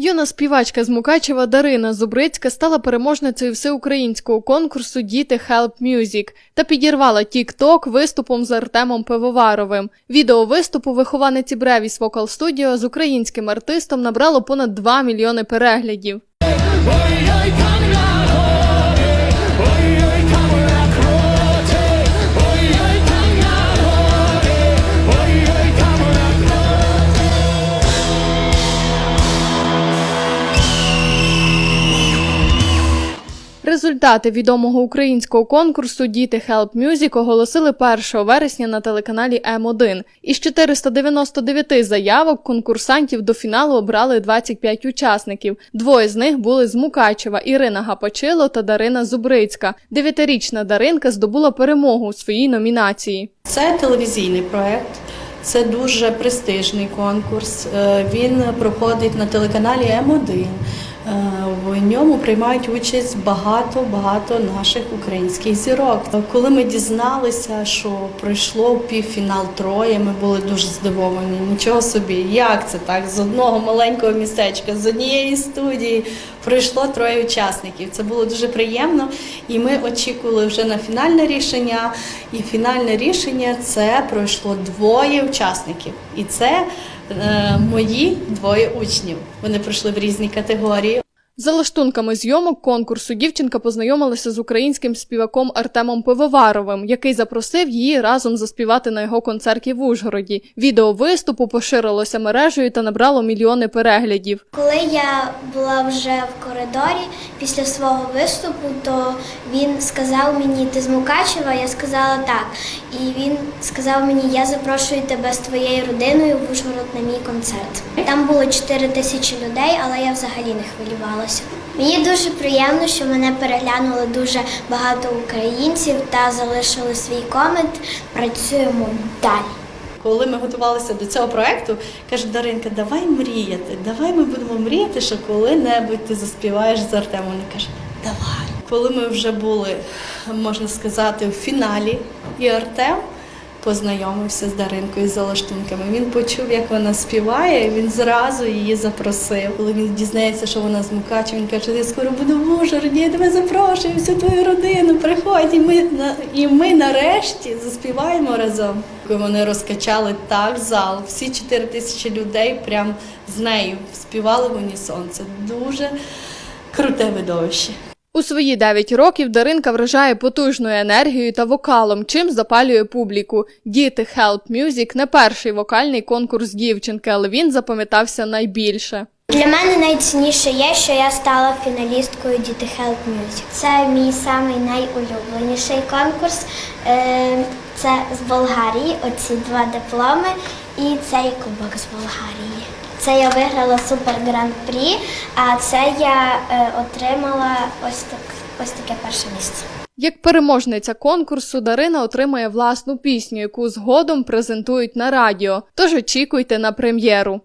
Юна співачка з Мукачева Дарина Зубрицька стала переможницею всеукраїнського конкурсу Діти Help Music та підірвала TikTok виступом з Артемом Пивоваровим. Відео виступу вихованиці Бревіс Вокал Студіо з українським артистом набрало понад 2 мільйони переглядів. Результати відомого українського конкурсу Діти Help Music оголосили 1 вересня на телеканалі М1. Із 499 заявок конкурсантів до фіналу обрали 25 учасників. Двоє з них були з Мукачева Ірина Гапачило та Дарина Зубрицька. Дев'ятирічна Даринка здобула перемогу у своїй номінації. Це телевізійний проект, це дуже престижний конкурс. Е, Він проходить на телеканалі М1. Е, В ньому приймають участь багато багато наших українських зірок. Коли ми дізналися, що пройшло півфінал троє, ми були дуже здивовані. Нічого собі, як це так? З одного маленького містечка, з однієї студії пройшло троє учасників. Це було дуже приємно, і ми очікували вже на фінальне рішення. І фінальне рішення це пройшло двоє учасників, і це мої двоє учнів. Вони пройшли в різні категорії. За лаштунками зйомок конкурсу дівчинка познайомилася з українським співаком Артемом Пивоваровим, який запросив її разом заспівати на його концерті в Ужгороді. Відео виступу поширилося мережею та набрало мільйони переглядів. Коли я була вже в коридорі після свого виступу, то він сказав мені, ти з Мукачева? Я сказала так. І він сказав мені, я запрошую тебе з твоєю родиною в Ужгород на мій концерт. Там було 4 тисячі людей, але я взагалі не хвилювалася. Мені дуже приємно, що мене переглянули дуже багато українців та залишили свій комент. Працюємо далі. Коли ми готувалися до цього проекту, каже Даринка, давай мріяти, давай ми будемо мріяти, що коли-небудь ти заспіваєш з Артемом. Вона каже, давай. Коли ми вже були, можна сказати, в фіналі, і Артем познайомився з Даринкою за лаштунками. Він почув, як вона співає, він зразу її запросив. Коли він дізнається, що вона з Мукачева, він каже, я скоро буду в Ужгороді, я тебе запрошую, всю твою родину, приходь, і ми, і ми нарешті заспіваємо разом. Вони розкачали так зал, всі 4 тисячі людей прям з нею співали в унісон. Це дуже круте видовище. У свої 9 років Даринка вражає потужною енергією та вокалом, чим запалює публіку. Діти Help Music не перший вокальний конкурс дівчинки, але він запам'ятався найбільше. Для мене найцінніше є, що я стала фіналісткою Діти Help Music. Це мій самий найулюбленіший конкурс. Е, Це з Болгарії, оці два дипломи і цей кубок з Болгарії. Це я виграла Супер Гран-прі, а це я е, отримала ось так, ось таке перше місце. Як переможниця конкурсу, Дарина отримає власну пісню, яку згодом презентують на радіо. Тож очікуйте на прем'єру.